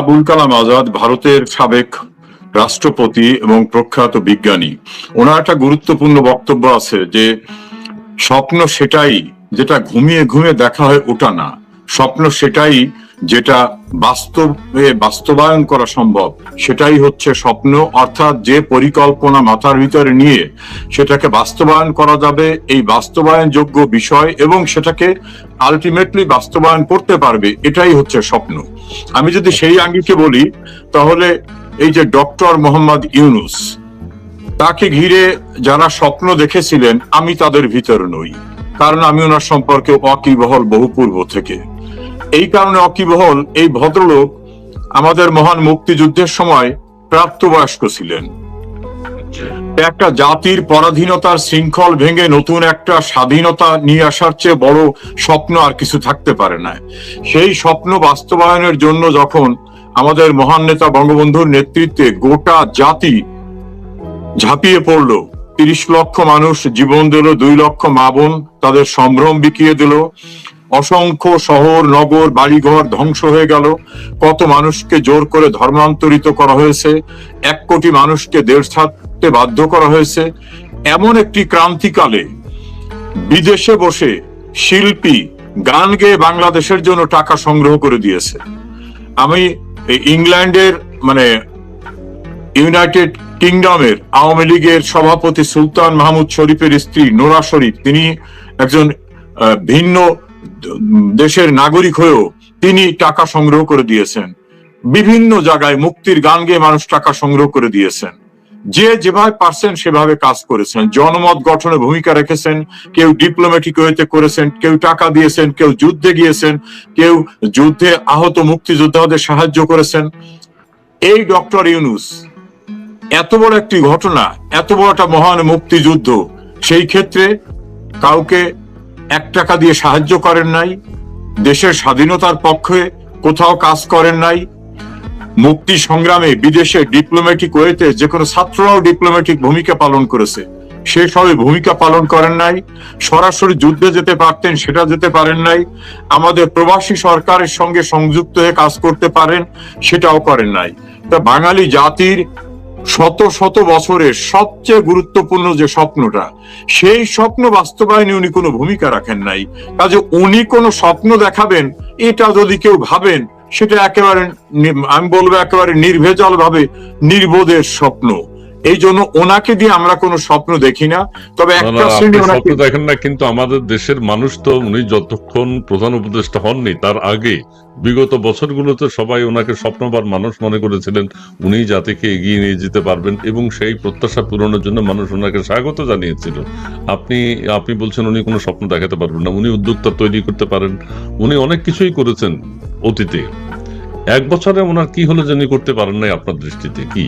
আবুল কালাম আজাদ ভারতের সাবেক রাষ্ট্রপতি এবং প্রখ্যাত বিজ্ঞানী। ওনার একটা গুরুত্বপূর্ণ বক্তব্য আছে যে, স্বপ্ন সেটাই যেটা ঘুমিয়ে ঘুমিয়ে দেখা হয় ওটা না। স্বপ্ন সেটাই যেটা বাস্তবে বাস্তবায়ন করা সম্ভব, সেটাই হচ্ছে স্বপ্ন, অর্থাৎ যে পরিকল্পনা মাথার ভিতরে নিয়ে সেটাকে বাস্তবায়ন করা যাবে, এই বাস্তবায়ন যোগ্য বিষয় এবং সেটাকে আলটিমেটলি বাস্তবায়ন করতে পারবে, এটাই হচ্ছে স্বপ্ন। আমি যদি সেই আঙ্গিকে বলি, তাহলে এই যে ডক্টর মোহাম্মদ ইউনুস, তাকে ঘিরে যারা স্বপ্ন দেখেছিলেন, আমি তাদের ভিতরে নই, কারণ আমি ওনার সম্পর্কে অকিবহল বহু পূর্ব থেকে। কারণে অকিবহল এই ভদ্রলোক আমাদের মহান মুক্তিযুদ্ধের সময় প্রাপ্তবয়স্ক ছিলেন। একটা জাতির পরাধীনতার শৃঙ্খল ভেঙে নতুন একটা স্বাধীনতা নিয়ে আসার চেয়ে বড় স্বপ্ন আর কিছু থাকতে পারে না। সেই স্বপ্ন বাস্তবায়নের জন্য যখন আমাদের মহান নেতা বঙ্গবন্ধুর নেতৃত্বে গোটা জাতি ঝাঁপিয়ে পড়ল, তিরিশ লক্ষ মানুষ জীবন দিল, দুই লক্ষ মা বোন তাদের সম্ভ্রম বিকিয়ে দিল অসংখ্য শহর, নগর, বাড়িঘর ধ্বংস হয়ে গেল। কত মানুষকে জোর করে ধর্মান্তরিত করা হয়েছে। এক কোটি মানুষকে দেশ ছাড়তে বাধ্য করা হয়েছে। এমন একটি ক্রান্তিকালে বিদেশে বসে শিল্পী গান গেয়ে বাংলাদেশের জন্য টাকা সংগ্রহ করে দিয়েছে। আমি ইংল্যান্ডের মানে ইউনাইটেড কিংডমের আওয়ামী লীগের সভাপতি সুলতান মাহমুদ শরীফের স্ত্রী নোরা শরীফ, তিনি একজন ভিন্ন দেশের নাগরিক হয়েও তিনি টাকা সংগ্রহ করে দিয়েছেন। বিভিন্ন জায়গায় মুক্তির গান গেয়ে মানুষ টাকা সংগ্রহ করে দিয়েছেন। যে যেভাবে পারছেন সেভাবে কাজ করেছেন। জনমত গঠনে ভূমিকা রেখেছেন। কেউ ডিপ্লোম্যাটিক ওয়েতে করেছেন, কেউ টাকা দিয়েছেন, কেউ যুদ্ধে গিয়েছেন, কেউ যুদ্ধে আহত মুক্তিযোদ্ধাদের সাহায্য করেছেন। এই ডক্টর ইউনুস, এত বড় একটি ঘটনা, এত বড় একটা মহান মুক্তিযুদ্ধ, সেই ক্ষেত্রে কাউকে এক টাকা দিয়ে সাহায্য করেন নাই, দেশের স্বাধীনতার পক্ষে কোথাও কাজ করেন নাই, মুক্তি সংগ্রামে বিদেশে ডিপ্লোম্যাটিক ওয়েতে যে কোনো ছাত্ররাও ডিপ্লোম্যাটিক ভূমিকা পালন করেছে, সে সবে ভূমিকা পালন করেন নাই, সরাসরি যুদ্ধে যেতে পারতেন, সেটা যেতে পারেন নাই, আমাদের প্রবাসী সরকারের সঙ্গে সংযুক্ত হয়ে কাজ করতে পারেন, সেটাও করেন নাই। তা বাঙালি জাতির শত শত বছরের সবচেয়ে গুরুত্বপূর্ণ যে স্বপ্নটা, সেই স্বপ্ন বাস্তবায়নে উনি কোনো ভূমিকা রাখেন নাই। কাজে উনি কোনো স্বপ্ন দেখাবেন, এটা যদি কেউ ভাবেন, সেটা একেবারে আমি বলব একেবারে নির্ভেজাল ভাবে নির্বোধের স্বপ্ন। এই জন্য ওনাকে দিয়ে আমরা কোনো স্বপ্ন দেখি না। তবে একটা শ্রেণি স্বপ্ন দেখেন না কিন্তু আমাদের দেশের মানুষ তো উনি যতক্ষণ প্রধান উপদেষ্টা হননি তার আগে বিগত বছরগুলোতে সবাই ওনাকে স্বপ্নবার মানুষ মনে করেছিলেন উনি জাতিকে এগিয়ে নিয়ে যেতে পারবেন এবং সেই প্রত্যাশা পূরণের জন্য মানুষ ওনাকে স্বাগত জানিয়েছিল। আপনি আপনি বলছেন উনি কোনো স্বপ্ন দেখাতে পারবেন না উনি উদ্যোক্তা তৈরি করতে পারেন। উনি অনেক কিছুই করেছেন অতীতে। এক বছরে ওনার কি হলো যিনি করতে পারেন নাই আপনার দৃষ্টিতে কি?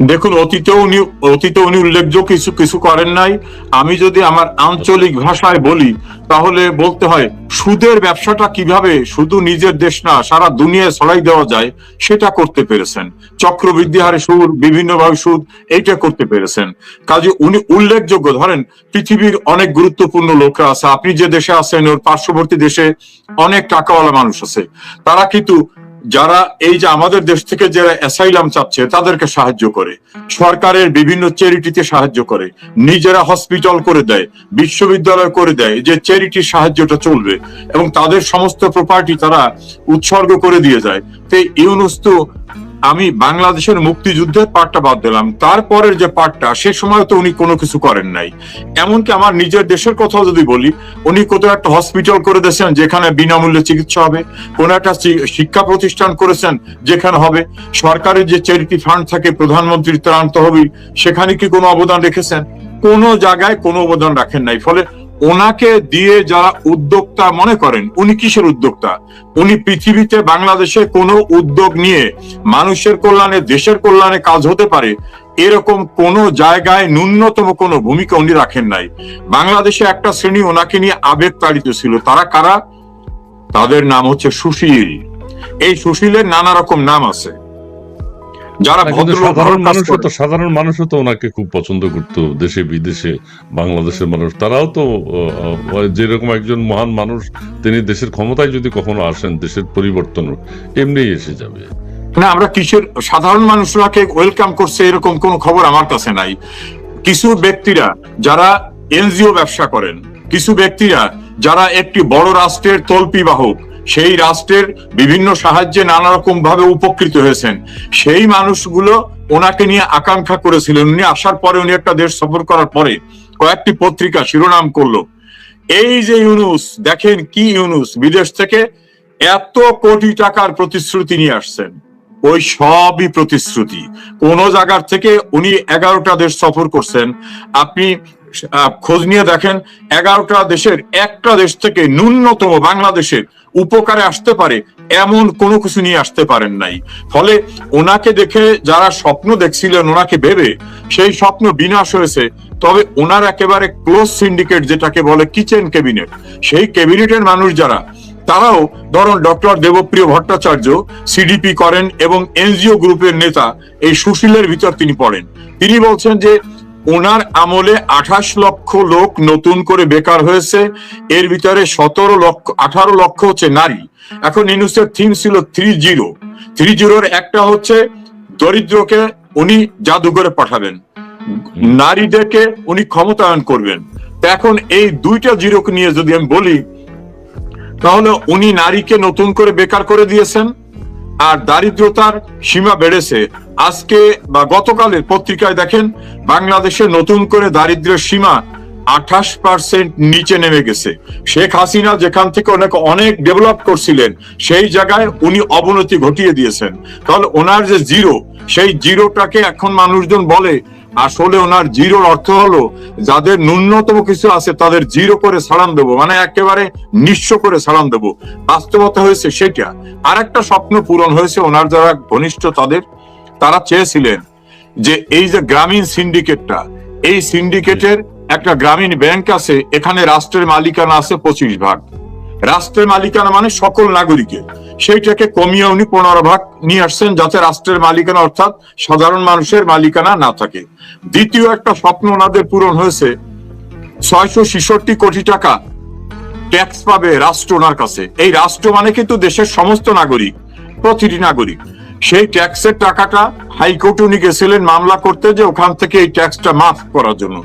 দেখুন অতীতে উনি অতীতে উনি উল্লেখযোগ্য কিছু কিছু করেন নাই। আমি যদি আমার আঞ্চলিক ভাষায় বলি, তাহলে বলতে হয়, সুদের ব্যবসাটা কীভাবে শুধু নিজের দেশ না, সারা দুনিয়ায় ছড়াই দেওয়া যায়, সেটা করতে পেরেছেন। চক্রবৃদ্ধি হারে সুদ বিভিন্নভাবে সুদ, এইটা করতে পেরেছেন। কাজে উনি উল্লেখযোগ্য, ধরেন, পৃথিবীর অনেক গুরুত্বপূর্ণ লোকরা আছে। আপনি যে দেশে আছেন, ওর পার্শ্ববর্তী দেশে অনেক টাকাওয়ালা মানুষ আছে। তারা কিন্তু যারা এই যে আমাদের দেশ থেকে যারা অ্যাসাইলাম চাচ্ছে তাদেরকে সাহায্য করে। সরকারের বিভিন্ন চ্যারিটিতে সাহায্য করে। নিজেরা হসপিটাল করে দেয়, বিশ্ববিদ্যালয় করে দেয়, যে চ্যারিটির সাহায্যটা চলবে। এবং তাদের সমস্ত প্রপার্টি তারা উৎসর্গ করে দিয়ে যায়। তো ইউনুস তো আমি বাংলাদেশের মুক্তিযুদ্ধের পার্টটা বাদ দিলাম। তারপরের যে পার্টটা সে সময় তো উনি কোনো কিছু করেন নাই। এমনকি আমার নিজের দেশের কথাও যদি বলি, উনি কোথাও একটা হসপিটাল করে দিয়েছেন যেখানে বিনামূল্যে চিকিৎসা হবে, কোন একটা শিক্ষা প্রতিষ্ঠান করেছেন যেখানে হবে, সরকারের যে চ্যারিটি ফান্ড থাকে, প্রধানমন্ত্রীর ত্রাণ তহবিল, সেখানে কি কোনো অবদান রেখেছেন? কোনো জায়গায় কোনো অবদান রাখেন নাই। ফলে ওনাকে দিয়ে যারা উদ্যোক্তা মনে করেন, উনি কিসের উদ্যোক্তা? উনি পৃথিবীতে বাংলাদেশে কোনো উদ্যোগ নিয়ে মানুষের কল্যাণে, দেশের কল্যাণে কাজ হতে পারে, এরকম কোন জায়গায় ন্যূনতম কোনো ভূমিকা উনি রাখেন নাই। বাংলাদেশে একটা শ্রেণি ওনাকে নিয়ে আবেগ তাড়িত ছিল। তারা কারা? তাদের নাম হচ্ছে সুশীল। এই সুশীলের নানা রকম নাম আছে। যারা সাধারণ মানুষও তো সাধারণ মানুষও তো ওনাকে খুব পছন্দ করতো দেশে বিদেশে বাংলাদেশের মানুষ। তারাও তো যেরকম একজন মহান মানুষ তিনি দেশের ক্ষমতায় যদি কখনো আসেন দেশের পরিবর্তন এমনি এসে যাবে। না আমরা কিসের সাধারণ মানুষরাকে ওয়েলকাম করছে এরকম কোন খবর আমার কাছে নাই। কিছু ব্যক্তিরা যারা এনজিও ব্যবসা করেন কিছু ব্যক্তিরা যারা একটি বড় রাষ্ট্রের তল্পি বাহক সেই রাষ্ট্রের বিভিন্ন সাহায্যে নানা রকম ভাবে উপকৃত হয়েছেন। সেই মানুষগুলো ওনাকে নিয়ে আকাঙ্ক্ষা করেছিলেন। উনি আসার পরে উনি একটা দেশ সফর করার পরে কয়েকটি পত্রিকা শিরোনাম করল। এই যে ইউনুস, দেখেন কি ইউনুস, বিদেশ থেকে এত কোটি টাকার প্রতিশ্রুতি নিয়ে আসছেন। ওই সবই প্রতিশ্রুতি। কোন জায়গার থেকে উনি এগারোটা দেশ সফর করছেন। আপনি খোঁজ নিয়ে দেখেন এগারোটা দেশের একটা দেশ থেকে ন্যূনতম বাংলাদেশের উপকারে আসতে পারে, এমন কোনো কিছু নিয়ে আসতে পারেন নাই। ফলে ওনাকে দেখে যারা স্বপ্ন দেখছিলেন, ওনাকে ভেবে সেই স্বপ্ন বিনাশ হয়েছে। তবে ওনার একেবারে ক্লোজ সিন্ডিকেট যেটাকে বলে কিচেন ক্যাবিনেট, সেই ক্যাবিনেটের মানুষ যারা, তারাও ধরুন ডক্টর দেবপ্রিয় ভট্টাচার্য, সিডিপি করেন এবং এনজিও গ্রুপের নেতা, এই সুশীলের ভিতর তিনি পড়েন। তিনি বলছেন যে ওনার আমলে আঠাশ লক্ষ লোক নতুন করে বেকার হয়েছে। এর ভিতরে সতেরো লক্ষ, আঠারো লক্ষ হচ্ছে নারী। এখন ইনুসের থিম ছিল থ্রি জিরো। থ্রি জিরোর একটা হচ্ছে দরিদ্রকে উনি জাদুঘরে পাঠাবেন। নারীদেরকে উনি ক্ষমতায়ন করবেন। এখন এই দুইটা জিরোকে নিয়ে যদি আমি বলি, তাহলে উনি নারীকে নতুন করে বেকার করে দিয়েছেন। আর দারিদ্রতার সীমা বেড়েছে। আজকে বা গতকালের পত্রিকায় দেখেন, বাংলাদেশে নতুন করে দারিদ্রের সীমা আঠাশ পার্সেন্ট নিচে নেমে গেছে। শেখ হাসিনা যেখান থেকে অনেক অনেক ডেভেলপ করছিলেন, সেই জায়গায় উনি অবনতি ঘটিয়ে দিয়েছেন। তাহলে ওনার যে জিরো সেই জিরোটাকে এখন মানুষজন বলে আসলে ওনার জিরোর অর্থ হলো, যাদের ন্যূনতম কিছু আছে তাদের জিরো করে ছাড়ান দেবো মানে একেবারে নিঃস্ব করে ছাড়ান দেবো। বাস্তবতা হয়েছে সেটা। আর একটা স্বপ্ন পূরণ হয়েছে ওনার যারা ঘনিষ্ঠ তাদের, তারা চেয়েছিলেন যে এই যে গ্রামীণ সিন্ডিকেটটা, এই সিন্ডিকেটের একটা গ্রামীণ ব্যাংক আছে, এখানে রাষ্ট্রের মালিকানা আছে পঁচিশ ভাগ। রাষ্ট্রের মালিকানা মানে সকল নাগরিকের। সেইটাকে কমিয়ে উনি পনেরো ভাগ নিয়ে আসছেন যাতে রাষ্ট্রের মালিকানা অর্থাৎ সাধারণ মানুষের মালিকানা না থাকে। দ্বিতীয় একটা স্বপ্ন ওনাদের পূরণ হয়েছে, ছয়শো ছেষট্টি কোটি টাকা ট্যাক্স পাবে রাষ্ট্র ওনার কাছে। এই রাষ্ট্র মানে কিন্তু দেশের সমস্ত নাগরিক, প্রতিটি নাগরিক। সেই ট্যাক্সের টাকাটা হাইকোর্ট উনি গেছিলেন মামলা করতে যে ওখান থেকে এই ট্যাক্সটা মাফ করার জন্য।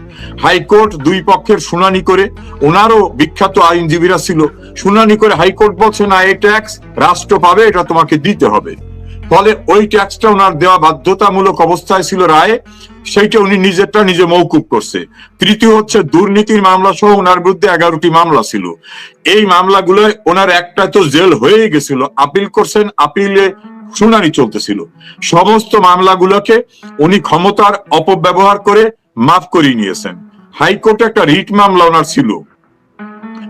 হাইকোর্ট দুই পক্ষের শুনানি করে ওনারও বিখ্যাত আইনজীবীরা ছিল শুনানি করে হাইকোর্ট বলছে, না, এই ট্যাক্স রাষ্ট্র পাবে, এটা তোমাকে দিতে হবে। ফলে ওই ট্যাক্সটা ওনার দেওয়া বাধ্যতামূলক অবস্থায় ছিল রায়ে, সেইটা উনি নিজেরটা নিজে মৌকুব করছে। তৃতীয় হচ্ছে, দুর্নীতির মামলা সহ ওনার বিরুদ্ধে এগারোটি মামলা ছিল। এই মামলাগুলোয় ওনার একটা তো জেল হয়ে গেছিল, আপিল করছেন, আপিলে শুনানি চলতেছিল। সমস্ত মামলাগুলোকে উনি ক্ষমতার অপব্যবহার করে মাফ করিয়ে নিয়েছেন। হাইকোর্টে একটা রিট মামলা ওনার ছিল।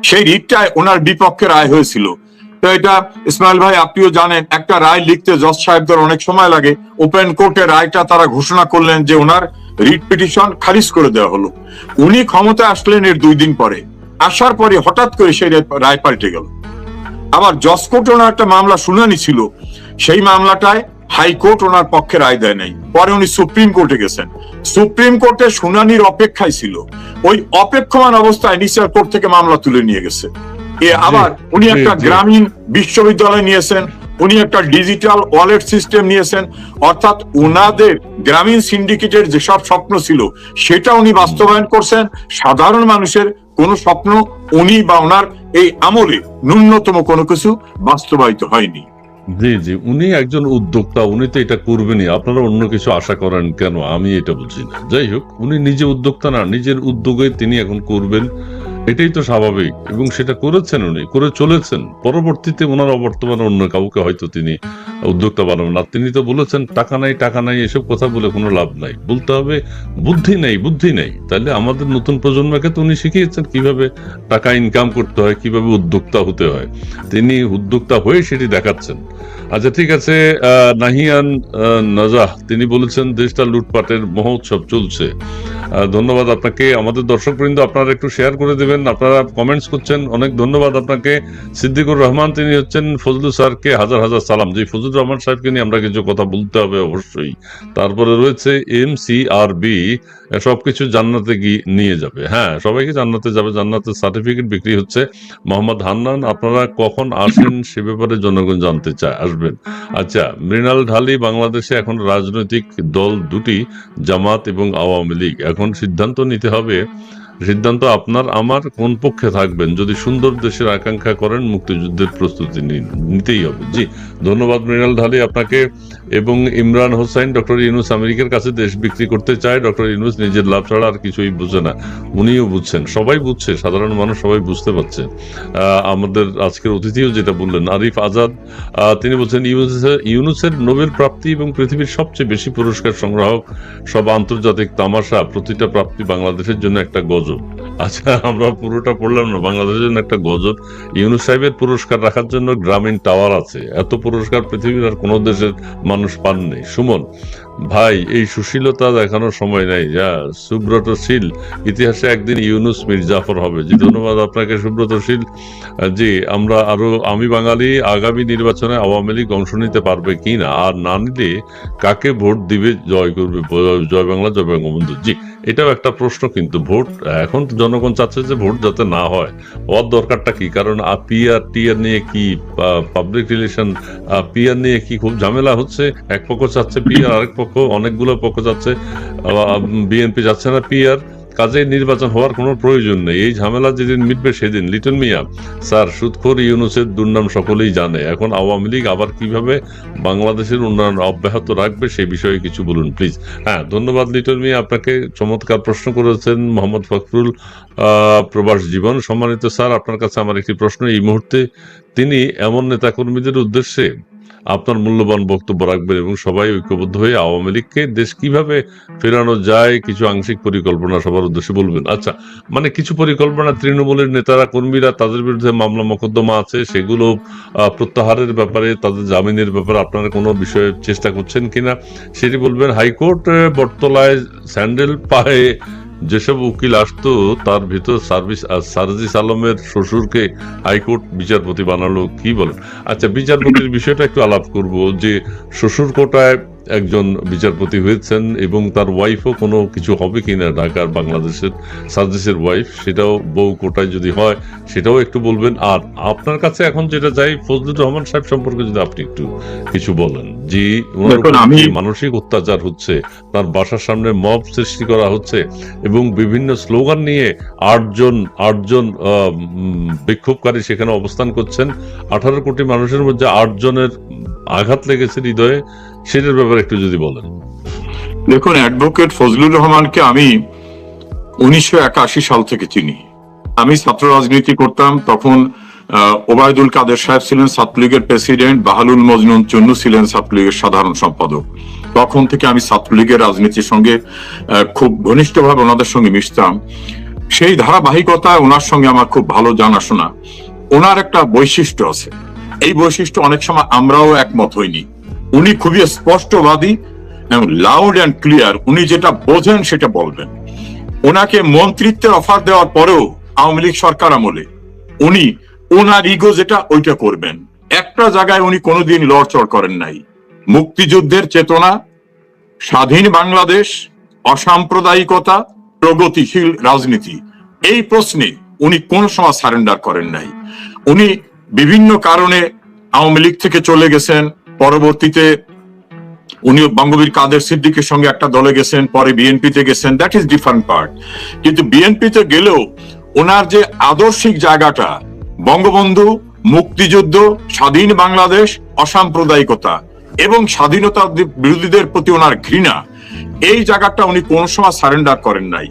সেই রিটটায় ওনার বিপক্ষে রায় হয়েছিল। তো এটা ইসমাইল ভাই, আপনিও জানেন, একটা রায় লিখতে জজ সাহেবদের অনেক সময় লাগে। ওপেন কোর্টে রায়টা তারা ঘোষণা করলেন যে ওনার রিট পিটিশন খারিজ করে দেওয়া হলো। উনি ক্ষমতায় আসলেন এর দুই দিন পরে। আসার পরে হঠাৎ করে সেই রায় পাল্টে গেল। আবার জজ কোর্টে ওনার একটা মামলা শুনানি ছিল। সেই মামলাটায় হাইকোর্ট ওনার পক্ষে রায় দেয় নাই। পরে উনি সুপ্রিম কোর্টে গেছেন। সুপ্রিম কোর্টে শুনানির অপেক্ষায় ছিল। ওই অপেক্ষমান অবস্থায় নিচার কোর্ট থেকে মামলা তুলে নিয়ে গেছে। এ আবার উনি একটা গ্রামীণ বিশ্ববিদ্যালয় নিয়েছেন উনি একটা ডিজিটাল ওয়ালেট সিস্টেম নিয়েছেন অর্থাৎ ওনাদের গ্রামীণ সিন্ডিকেটের যেসব স্বপ্ন ছিল সেটা উনি বাস্তবায়ন করছেন। সাধারণ মানুষের কোন স্বপ্ন উনি বা ওনার এই আমলে ন্যূনতম কোনো কিছু বাস্তবায়িত হয়নি। জি জি। উনি একজন উদ্যোক্তা, উনি তো এটা করবেনই। আপনারা অন্য কিছু আশা করেন কেন? আমি এটা বুঝি না। যাই হোক, উনি নিজে উদ্যোক্তা না, নিজের উদ্যোগে তিনি এখন করবেন। এটাই তো স্বাভাবিক। এবং সেটা করেছেন উনি, করে চলেছেন। পরবর্তীতে ওনার অবর্তমানে অন্য কাউকে হয়তো তিনি উদ্যোক্তা বানাবেন। আর তিনি তো বলেছেন, টাকা নাই টাকা নাই, এসব কথা বলে কোনো লাভ নাই। বলতে হবে, বুদ্ধি নেই বুদ্ধি নেই। তাহলে আমাদের নতুন প্রজন্মকে তো উনি শিখিয়েছেন কীভাবে টাকা ইনকাম করতে হয়, কীভাবে উদ্যোক্তা হতে হয়। তিনি উদ্যোক্তা হয়ে সেটি দেখাচ্ছেন। আচ্ছা ঠিক আছে নাহিয়ান নাজাহ, তিনি বলেছেন, দেশটা লুটপাটের মহোৎসব চলছে। ধন্যবাদ আপনাকে। আমাদের দর্শকবৃন্দ, আপনারা একটু শেয়ার করে দেবেন। আপনারা কমেন্টস করছেন। অনেক ধন্যবাদ আপনাকে। সিদ্দিকুর রহমান, তিনি হচ্ছেন ফজলু স্যারকে হাজার হাজার সালাম। যে ফজলুর রহমান সাহেবকে নিয়ে আমরা কিছু কথা বলতে হবে অবশ্যই। তারপরে রয়েছে এম সি আর বি সবকিছু জান্নাতে গিয়ে নিয়ে যাবে। হ্যাঁ সবাইকে জান্নাতে যাবে। জান্নাতের সার্টিফিকেট বিক্রি হচ্ছে। মোহাম্মদ হান্নান আপনারা কখন আসেন সে ব্যাপারে জনগণ জানতে চায় আসবেন। আচ্ছা মৃণাল ঢালি বাংলাদেশে এখন রাজনৈতিক দল দুটি জামাত এবং আওয়ামী লীগ। এখন সিদ্ধান্ত নিতে হবে সিদ্ধান্ত আপনার, আমার, কোন পক্ষে থাকবেন? যদি সুন্দর দেশের আকাঙ্ক্ষা করেন, মুক্তিযুদ্ধের প্রস্তুতি নিতেই হবে। জি, ধন্যবাদ মৃণাল ঢালি আপনাকে এবং ইমরান হোসাইন ডক্টর ইউনুস আমেরিকার কাছে দেশ বিক্রি করতে চায়। ডক্টর ইউনুস নিজের লাভ ছাড়া আর কিছুই বুঝে না, উনিও বুঝছেন, সবাই বুঝছে, সাধারণ মানুষ সবাই বুঝতে পারছে। আমাদের আজকের অতিথিও যেটা বললেন, আরিফ আজাদ তিনি বলছেন, ইউনুসের নোবেল প্রাপ্তি এবং পৃথিবীর সবচেয়ে বেশি পুরস্কার সংগ্রাহক সব আন্তর্জাতিক তামাশা, প্রতিটা প্রাপ্তি বাংলাদেশের জন্য একটা গজব আচ্ছা আমরা পুরোটা পড়লাম না। বাংলাদেশের জন্য একটা গজব ইউনুস সাহেবের পুরস্কার রাখার জন্য গ্রামীণ টাওয়ার আছে। এত পুরস্কার পৃথিবীর আর কোনো দেশের মানুষ পাননি সুমন, ভাই, এই সুশীলতা দেখানোর সময় নাই। যা, সুব্রতশীল। ইতিহাসে একদিন ইউনুস মির্জাফর হবে। জি, ধন্যবাদ আপনাকে, সুব্রতশীল। জি, আমরা আরও, আমি বাঙালি, আগামী নির্বাচনে আওয়ামী লীগ অংশ নিতে পারবে কি না আর না নিলে কাকে ভোট দিবে? জয় করবে। জয় বাংলা, জয় বঙ্গবন্ধু। জি এটাও একটা প্রশ্ন কিন্তু ভোট, এখন জনগণ চাচ্ছে যে ভোট যাতে না হয়। হওয়ার দরকারটা কি? কারণ পিআর টিআর নিয়ে কি পাবলিক রিলেশন পিআর নিয়ে কি খুব ঝামেলা হচ্ছে? এক পক্ষ চাচ্ছে পিআর আরেক পক্ষ, অনেকগুলো পক্ষ চাচ্ছে। বিএনপি যাচ্ছে না পিআর কাজে নির্বাচন হওয়ার কোনো প্রয়োজন নেই। এই ঝামেলা যেদিন মিটবে সেদিন। লিটন মিয়া, স্যার সুদখোর ইউনুসের দুর্নাম সকলেই জানে। এখন আওয়ামী লীগ আবার কীভাবে বাংলাদেশের উন্নয়ন অব্যাহত রাখবে সেই বিষয়ে কিছু বলুন, প্লিজ। হ্যাঁ ধন্যবাদ লিটন মিয়া, আপনাকে চমৎকার প্রশ্ন করেছেন মোহাম্মদ ফখরুল প্রবাস জীবন। সম্মানিত স্যার, আপনার কাছে আমার একটি প্রশ্ন। এই মুহূর্তে তিনি এমন নেতাকর্মীদের উদ্দেশ্যে আপনার মূল্যবান বক্তব্য রাখবেন এবং সবাই ঐক্যবদ্ধ হয়ে আওয়ামী লীগকে দেশ কীভাবে ফেরানো যায়, কিছু আংশিক পরিকল্পনা সবার উদ্দেশ্যে বলবেন। আচ্ছা মানে কিছু পরিকল্পনা তৃণমূলের নেতারা, কর্মীরা তাদের বিরুদ্ধে মামলা মোকদ্দমা আছে, সেগুলো প্রত্যাহারের ব্যাপারে, তাদের জামিনের ব্যাপারে আপনারা কোনো বিষয়ে চেষ্টা করছেন কিনা, সেটি বলবেন। হাইকোর্ট বটতলায় স্যান্ডেল পায়ে যেসব উকিল আসতো, তার ভিতর সার্ভিস সার্জিস আলমের শ্বশুরকে হাইকোর্ট বিচারপতি বানালো, কি বলেন? আচ্ছা বিচারপতির বিষয়টা একটু আলাপ করব, যে শ্বশুর কোটায় একজন বিচারপতি হয়েছেন এবং তার ওয়াইফও কোনো কিছু হবে কিনা ঢাকার বাংলাদেশের সার্জিসের ওয়াইফ সেটাও বউ কোটায় যদি হয় সেটাও একটু বলবেন। আর আপনার কাছে এখন যেটা চাই ফজলুর রহমান সাহেব সম্পর্কে যদি আপনি একটু কিছু বলেন। যে আমি- মানসিক অত্যাচার হচ্ছে তার বাসার সামনে মব সৃষ্টি করা হচ্ছে এবং বিভিন্ন স্লোগান নিয়ে আটজন আটজন বিক্ষোভকারী সেখানে অবস্থান করছেন। আঠারো কোটি মানুষের মধ্যে আটজনের আঘাত লেগেছে হৃদয়ে, সেটার ব্যাপারে একটু যদি বলেন। দেখুন, অ্যাডভোকেট ফজলুর রহমানকে আমি উনিশশো একাশি সাল থেকে চিনি। আমি ছাত্র রাজনীতি করতাম, তখন ওবায়দুল কাদের সাহেব ছিলেন ছাত্রলীগের প্রেসিডেন্ট, বাহালুল মজনুন চন্নু ছিলেন ছাত্রলীগের সাধারণ সম্পাদক। তখন থেকে আমি ছাত্রলীগের রাজনীতির সঙ্গে খুব ঘনিষ্ঠভাবে ওনাদের সঙ্গে মিশতাম। সেই ধারাবাহিকতায় ওনার সঙ্গে আমার খুব ভালো জানাশোনা। ওনার একটা বৈশিষ্ট্য আছে। এই বৈশিষ্ট্য অনেক সময় আমরাও একমত হইনি। উনি খুবই স্পষ্টবাদী এবং লাউড অ্যান্ড ক্লিয়ার উনি যেটা বোঝেন সেটা বলবেন। ওনাকে মন্ত্রিত্বের অফার দেওয়ার পরেও আওয়ামী লীগ সরকার আমলে উনি ওনার ইগো যেটা, ওইটা করবেন। একটা জায়গায় উনি কোনোদিন লড়চড় করেন নাই। মুক্তিযুদ্ধের চেতনা, স্বাধীন বাংলাদেশ, অসাম্প্রদায়িকতা, প্রগতিশীল রাজনীতি। এই প্রশ্নে উনি কোন সময় সারেন্ডার করেন নাই। উনি বিভিন্ন কারণে আওয়ামী লীগ থেকে চলে গেছেন। পরবর্তীতে উনি বঙ্গবীর কাদের সিদ্দিকের সঙ্গে একটা দলে গেছেন, পরে বিএনপিতে গেছেন। দ্যাট ইজ ডিফারেন্ট পার্ট কিন্তু বিএনপিতে গেলেও ওনার যে আদর্শিক জায়গাটা, বঙ্গবন্ধু, মুক্তিযুদ্ধ, স্বাধীন বাংলাদেশ, অসাম্প্রদায়িকতা এবং স্বাধীনতা বিরোধীদের প্রতি ওনার ঘৃণা, এই জায়গাটা উনি কোন সময় সারেন্ডার করেন নাই।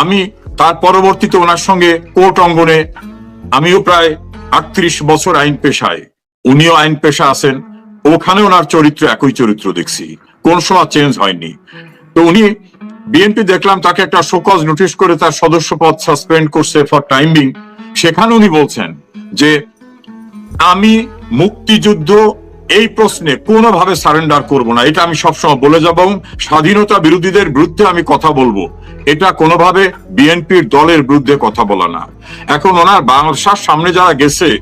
আমি তার পরবর্তীতে ওনার সঙ্গে কোর্ট অঙ্গনে, আমিও প্রায় আটত্রিশ বছর আইন পেশায়। উনিও আইন পেশা আছেন। ওখানে ওনার চরিত্র একই চরিত্র দেখছি। কোন সময় চেঞ্জ হয়নি। তো উনি বিএনপি দেখলাম, তাকে একটা শোকজ নোটিশ করে তার সদস্য পদ সাসপেন্ড করছে ফর টাইমিং সেখানে উনি বলছেন যে, আমি মুক্তিযুদ্ধ এই প্রশ্নে কোনোভাবে সারেন্ডার করব না। এটা আমি সবসময় বলে যাব স্বাধীনতা বিরোধীদের বিরুদ্ধে আমি কথা বলব। এটা কোনোভাবে বিএনপির দলের বিরুদ্ধে কথা বলা না। এখন ওনার বাংলাদেশের সামনে যারা গেছে,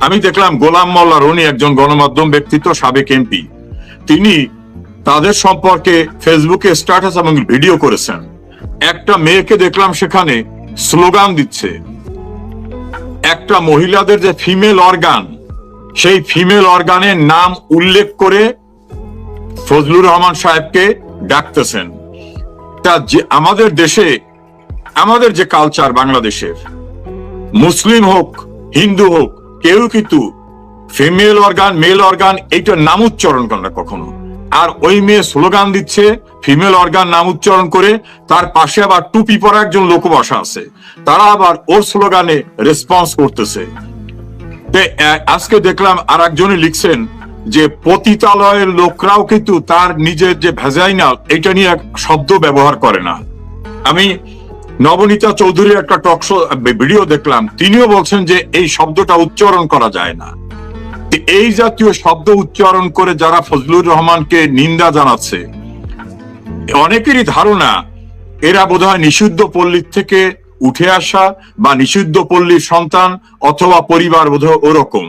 আমি দেখলাম গোলাম মোল্লা রনি একজন গণমাধ্যম ব্যক্তিত্ব, সাবেক এমপি। তিনি তাদের সম্পর্কে ফেসবুকে স্ট্যাটাস এবং ভিডিও করেছেন। একটা মেয়েকে দেখলাম সেখানে স্লোগান দিচ্ছে। একটা মহিলাদের যে ফিমেল অর্গান সেই ফিমেল অর্গানের নাম উল্লেখ করে ফজলুর রহমান সাহেবকে ডাকতেছেন। তা যে আমাদের দেশে, আমাদের যে কালচার বাংলাদেশের, মুসলিম হোক, হিন্দু হোক, কেউ কিন্তু ফিমেল অর্গান মেল অর্গান এইটার নাম উচ্চারণ করে না কখনো। আর ওই মেয়ে স্লোগান দিচ্ছে ফিমেল অর্গান নাম উচ্চারণ করে তার পাশে আবার টুপি পরা একজন লোক বসা আছে। তারা আবার ওর স্লোগানে রেসপন্স করতেছে। আজকে দেখলাম আর একজনে লিখছেন যে পতিতালয়ের লোকরাও কিন্তু তার নিজের যে ভেজাইনাল এটা নিয়ে এক শব্দ ব্যবহার করে না। আমি নবনীতা চৌধুরীর একটা টকশো ভিডিও দেখলাম, তিনিও বলছেন যে এই শব্দটা উচ্চারণ করা যায় না। এই জাতীয় শব্দ উচ্চারণ করে যারা ফজলুর রহমানকে নিন্দা জানাচ্ছে, অনেকেরই ধারণা, এরা বোধহয় নিষিদ্ধ পল্লীর থেকে উঠে আসা বা নিষিদ্ধ পল্লীর সন্তান অথবা পরিবার বোধহয় ওরকম।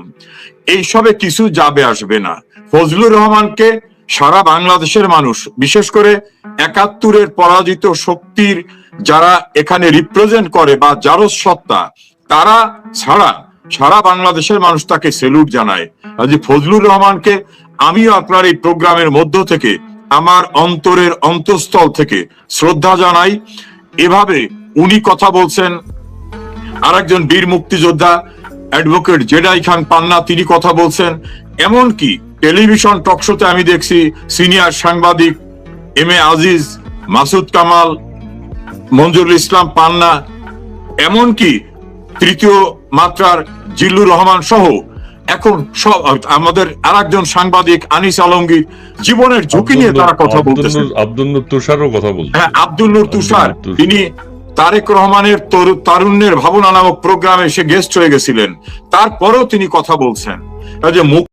এইসবে কিছু যাবে আসবে না। ফজলুর রহমানকে সারা বাংলাদেশের মানুষ, বিশেষ করে একাত্তরের পরাজিত শক্তির যারা এখানে রিপ্রেজেন্ট করে বা জারস সত্তা, তারা ছাড়া সারা বাংলাদেশের মানুষ তাকে সেলুট জানায়। কাজে ফজলুর রহমানকে আমিও আপনার এই প্রোগ্রামের মধ্য থেকে, আমার অন্তরের অন্তঃস্থল থেকে শ্রদ্ধা জানাই। এভাবে উনি কথা বলছেন। আরেকজন বীর মুক্তিযোদ্ধা অ্যাডভোকেট জেডাই খান পান্না তিনি কথা বলছেন। এমনকি টেলিভিশন টকশোতে আমি দেখছি সিনিয়র সাংবাদিক এম এ আজিজ মাসুদ কামাল মঞ্জুরুল ইসলাম পান্না এমনকি তৃতীয় মাত্রার জিল্লুর রহমান সহ এখন সব আমাদের আরেকজন সাংবাদিক আনিস আলমগীর জীবনের ঝুঁকি নিয়ে তারা কথা বলতেছেন। নূর- আব্দুল নূর তুষারও কথা বলছেন হ্যাঁ আব্দুল নূর আব্দুল নূর তুষার। তিনি তারেক রহমানের তারুণ্যের ভাবনা নামক প্রোগ্রামে সে গেস্ট হয়ে গেছিলেন। তারপরেও তিনি কথা বলছেন। যে মুখ